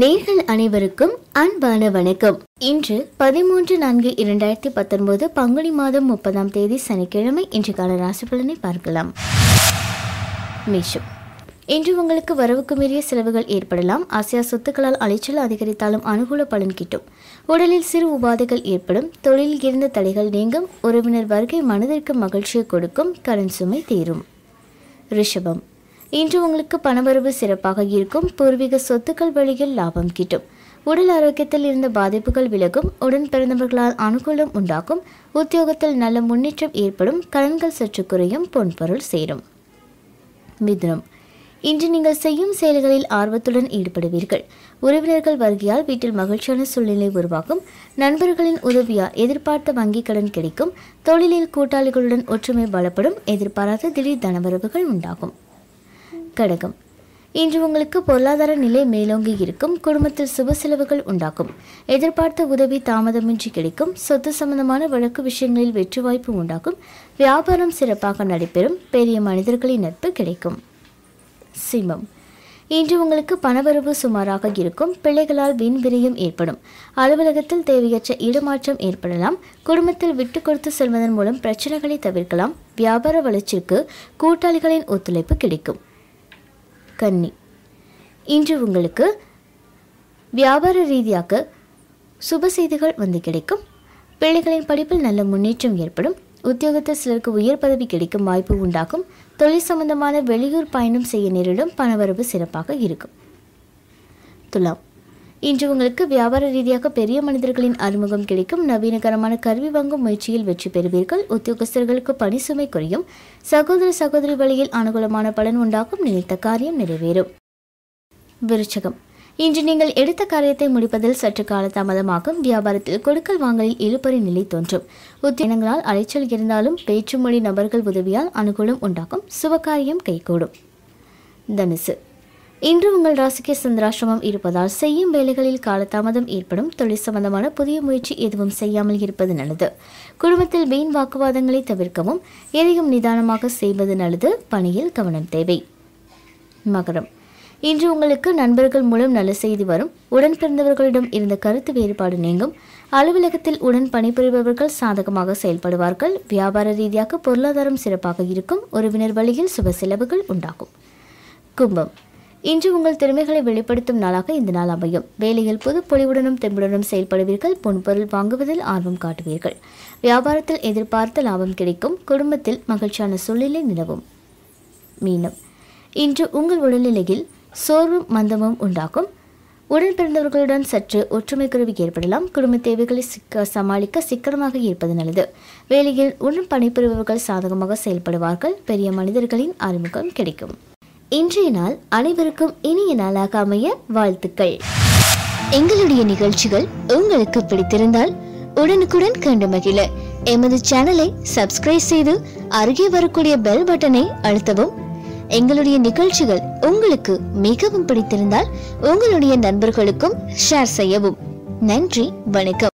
நேர்கள் அனைவருக்கும் அன்பான வணக்கம். இன்று பதிமூன்று நான்கு இரண்டாயிரத்தி பத்தொன்பது பங்குனி மாதம் முப்பதாம் தேதி சனிக்கிழமை இன்றைக்கான ராசி பலனை பார்க்கலாம். மேஷம். இன்று உங்களுக்கு வரவுக்கு மீறிய செலவுகள் ஏற்படலாம். ஆசியா சொத்துக்களால் அலைச்சல் அதிகரித்தாலும் அனுகூல பலன் கிட்டும். உடலில் சிறு உபாதைகள் ஏற்படும். தொழிலில் இருந்த தடைகள் நீங்கும். உறவினர் வருகை மனதிற்கு மகிழ்ச்சியை கொடுக்கும். கடன் சுமை தீரும். ரிஷபம். இன்று உங்களுக்கு பணவரவு சிறப்பாக இருக்கும். பூர்வீக சொத்துக்கள் வழியில் லாபம் கிட்டும். உடல் ஆரோக்கியத்தில் இருந்த பாதிப்புகள் விலகும். உடன் பிறந்தவர்களால் அனுகூலம் உண்டாகும். உத்தியோகத்தில் நல்ல முன்னேற்றம் ஏற்படும். கடன்கள் சற்று குறையும். பொன்பொருள் சேரும். மிதுனம். இன்று நீங்கள் செய்யும் செயல்களில் ஆர்வத்துடன் ஈடுபடுவீர்கள். உறவினர்கள் வருகையால் வீட்டில் மகிழ்ச்சியான சூழ்நிலை உருவாகும். நண்பர்களின் உதவியால் எதிர்பார்த்த வங்கிக் கடன் கிடைக்கும். தொழிலில் கூட்டாளிகளுடன் ஒற்றுமை பலப்படும். எதிர்பாராத திடீர் தனவரவுகள் உண்டாகும். கடகம் இன்று உங்களுக்கு பொருளாதார நிலை மேலோங்கி இருக்கும். குடும்பத்தில் சுப செலவுகள் உண்டாகும் எதிர்பார்த்த உதவி தாமதமின்றி கிடைக்கும். சொத்து சம்பந்தமான வழக்கு விஷயங்களில் வெற்றி வாய்ப்பு உண்டாகும். வியாபாரம் சிறப்பாக நடைபெறும். பெரிய மனிதர்களின் நட்பு கிடைக்கும். சிம்மம். இன்று உங்களுக்கு பணவரவு சுமாராக இருக்கும். பிள்ளைகளால் வீண் விரயம் ஏற்படும். அலுவலகத்தில் தேவையற்ற ஈடுமாற்றம் ஏற்படலாம். குடும்பத்தில் விட்டு கொடுத்து செல்வதன் மூலம் பிரச்சனைகளை தவிர்க்கலாம். வியாபார வளர்ச்சிக்கு கூட்டாளிகளின் ஒத்துழைப்பு கிடைக்கும். கன்னி இன்று உங்களுக்கு வியாபார ரீதியாக சுப செய்திகள் வந்து கிடைக்கும். பிள்ளைகளின் படிப்பில் நல்ல முன்னேற்றம் ஏற்படும். உத்தியோகத்தில் சிலருக்கு உயர் பதவி கிடைக்கும் வாய்ப்பு உண்டாகும். தொழில் சம்பந்தமான வெளியூர் பயணம் செய்ய நேரிடும். பணவரவு சிறப்பாக இருக்கும். துலாம். இன்று உங்களுக்கு வியாபார ரீதியாக பெரிய மனிதர்களின் அறிமுகம் கிடைக்கும். நவீனகரமான கருவி வாங்கும் முயற்சியில் வெற்றி பெறுவீர்கள். உத்தியோகஸ்தர்களுக்கு பணி சுமை குறையும். சகோதர சகோதரி வழியில் அனுகூலமான பலன் உண்டாகும். நினைத்த காரியம் நிறைவேறும். விருச்சகம். இன்று நீங்கள் எடுத்த காரியத்தை முடிப்பதில் சற்று கால தாமதமாகும் வியாபாரத்தில் கொடுக்கல் வாங்கலில் இழுபறி நிலை தோன்றும். உத்தியனங்களால் அலைச்சல் இருந்தாலும் பேச்சு மொழி நபர்கள் உதவியால் அனுகூலம் உண்டாகும். சுபகாரியம் கைகூடும். தனுசு. இன்று உங்கள் ராசிக்கு சந்திராசிரமம் இருப்பதால் செய்யும் வேலைகளில் காலதாமதம் ஏற்படும். தொழில் சம்பந்தமான புதிய முயற்சி எதுவும் செய்யாமல் இருப்பது நல்லது. குடும்பத்தில் வீண் வாக்குவாதங்களை தவிர்க்கவும் எதையும் நிதானமாக செய்வது நல்லது. பணியில் கவனம் தேவை. மகரம். இன்று உங்களுக்கு நண்பர்கள் மூலம் நல்ல செய்தி வரும். உடன் பிறந்தவர்களிடம் இருந்த கருத்து வேறுபாடு நீங்கும். அலுவலகத்தில் உடன் பணிபுரிபவர்கள் சாதகமாக செயல்படுவார்கள். வியாபார ரீதியாக பொருளாதாரம் சிறப்பாக இருக்கும். உறவினர் வழியில் சுப செலவுகள் உண்டாகும். கும்பம். இன்று உங்கள் திறமைகளை வெளிப்படுத்தும் நாளாக இந்த நாள் அமையும். வேலையில் புது பொலிவுடனும் தெம்புடனும் செயல்படுவீர்கள். பொன்பொருள் வாங்குவதில் ஆர்வம் காட்டுவீர்கள். வியாபாரத்தில் எதிர்பார்த்த லாபம் கிடைக்கும். குடும்பத்தில் மகிழ்ச்சியான சூழ்நிலை நிலவும். மீனம். இன்று உங்கள் உடல்நிலையில் சோர்வும் மந்தமும் உண்டாகும். உடன் பிறந்தவர்களுடன் சற்று ஒற்றுமை குறைவு ஏற்படலாம். குடும்ப தேவைகளை சிக்க சமாளிக்க சிக்கனமாக இருப்பது நல்லது. வேலையில் உடன் பணிபுரிபவர்கள் சாதகமாக செயல்படுவார்கள். பெரிய மனிதர்களின் அறிமுகம் கிடைக்கும். இன்றைய நாள் அனைவருக்கும் இனிய நாளாக அமைய வாழ்த்துக்கள். எங்களுடைய நிகழ்ச்சிகள் உங்களுக்கு பிடித்திருந்தால் உடனுக்குடன் கண்டு மகிழ. எமது சேனலை சப்ஸ்கிரைப் செய்து அருகே வரக்கூடிய பெல் பட்டனை அழுத்தவும். எங்களுடைய நிகழ்ச்சிகள் உங்களுக்கு மிகவும் பிடித்திருந்தால் உங்களுடைய நண்பர்களுக்கும் ஷேர் செய்யவும். நன்றி வணக்கம்.